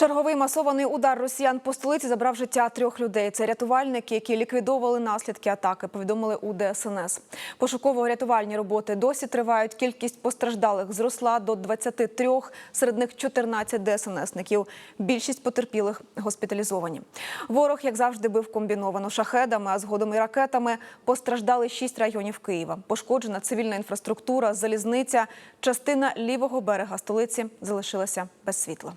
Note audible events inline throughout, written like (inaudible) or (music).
Черговий масований удар росіян по столиці забрав життя трьох людей. Це рятувальники, які ліквідовували наслідки атаки. Повідомили у ДСНС. Пошуково-рятувальні роботи досі тривають. Кількість постраждалих зросла до 23, серед них 14 ДСНСників. Більшість потерпілих госпіталізовані. Ворог, як завжди, бив комбіновано шахедами, а згодом і ракетами. Постраждали шість районів Києва. Пошкоджена цивільна інфраструктура, залізниця. Частина лівого берега столиці залишилася без світла.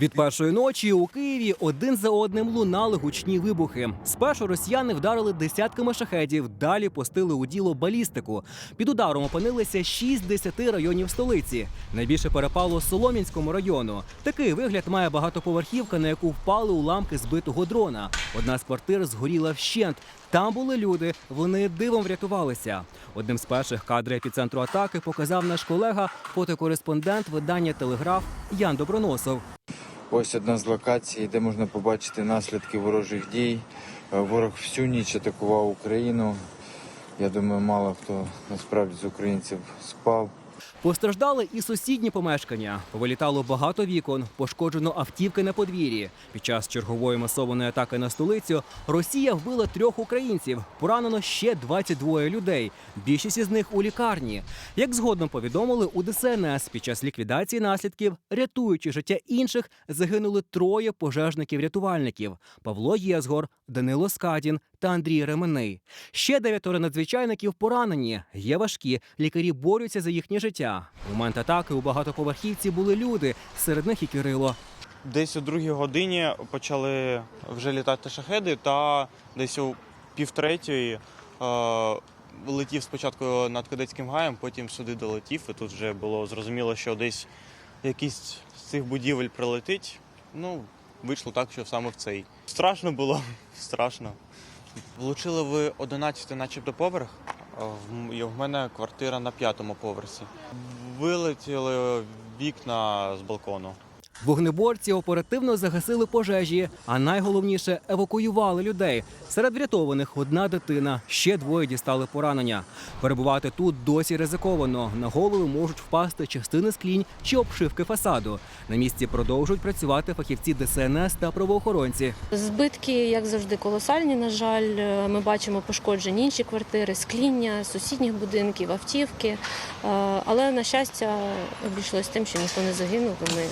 Від першої ночі у Києві один за одним лунали гучні вибухи. Спершу росіяни вдарили десятками шахедів, далі пустили у діло балістику. Під ударом опинилися 6 з 10 районів столиці. Найбільше перепало Солом'янському району. Такий вигляд має багатоповерхівка, на яку впали уламки збитого дрона. Одна з квартир згоріла вщент. Там були люди, вони дивом врятувалися. Одним з перших кадрів епіцентру атаки показав наш колега, фотокореспондент видання Телеграф Ян Доброносов. Ось одна з локацій, де можна побачити наслідки ворожих дій. Е, Ворог всю ніч атакував Україну. Я думаю, мало хто насправді з українців спав. Постраждали і сусідні помешкання. Повилітало багато вікон, пошкоджено автівки на подвір'ї. Під час чергової масованої атаки на столицю Росія вбила трьох українців. Поранено ще 22 людей. Більшість із них у лікарні. Як згодом повідомили у ДСНС, під час ліквідації наслідків, рятуючи життя інших, загинули троє пожежників-рятувальників: Павло Єзгор, Данило Скадін та Андрій Ременний. Ще дев'ятеро надзвичайників поранені. Є важкі. Лікарі борються за їхнє життя. У момент атаки у багатоповерхівці були люди, серед них і Кирило. Десь о другій годині почали вже літати шахеди, та десь о півтретьої е, летів спочатку над кадетським гаєм, потім сюди долетів, і тут вже було зрозуміло, що десь якийсь з цих будівель прилетить. Ну, вийшло так, що саме в цей. Страшно було, (laughs) страшно. Влучили в 11 начебто поверх. в мене квартира на п'ятому поверсі. Вилетіли вікна з балкону. Вогнеборці оперативно загасили пожежі, а найголовніше евакуювали людей. Серед врятованих одна дитина, ще двоє дістали поранення. Перебувати тут досі ризиковано. На голови можуть впасти частини склінь чи обшивки фасаду. На місці продовжують працювати фахівці ДСНС та правоохоронці. Збитки, як завжди, колосальні. На жаль, Е, ми бачимо пошкоджені інші квартири, скління, сусідніх будинків, автівки. Е, Але на щастя обійшлось тим, що ніхто не загинув. Ми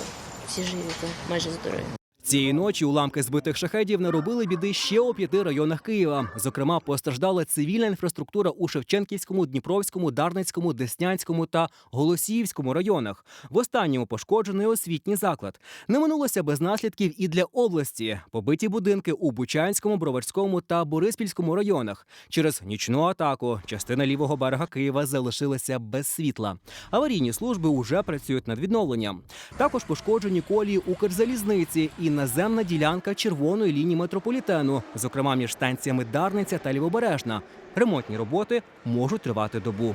всі живі та майже здорові. Цієї ночі уламки збитих шахедів наробили біди ще у п'яти районах Києва. Зокрема, постраждала цивільна інфраструктура у Шевченківському, Дніпровському, Дарницькому, Деснянському та Голосіївському районах. В останньому пошкоджений освітній заклад. Не минулося без наслідків і для області. Побиті будинки у Бучанському, Броварському та Бориспільському районах. Через нічну атаку частина лівого берега Києва залишилася без світла. Аварійні служби уже працюють над відновленням. Також пошкоджені колії Укрзалізниці і наземна ділянка червоної лінії метрополітену, зокрема між станціями Дарниця та Лівобережна. Ремонтні роботи можуть тривати добу.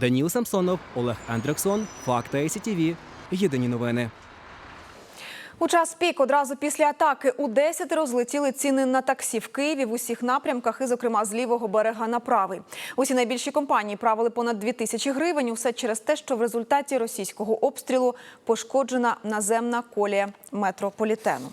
Даніл Самсонов, Олег Андрексон, Факта СІТІВІ. Єдині новини. У час пік одразу після атаки у 10 розлетіли ціни на таксі в Києві в усіх напрямках, і, зокрема, з лівого берега на правий. Усі найбільші компанії правили понад 2 тисячі гривень. Усе через те, що в результаті російського обстрілу пошкоджена наземна колія метрополітену.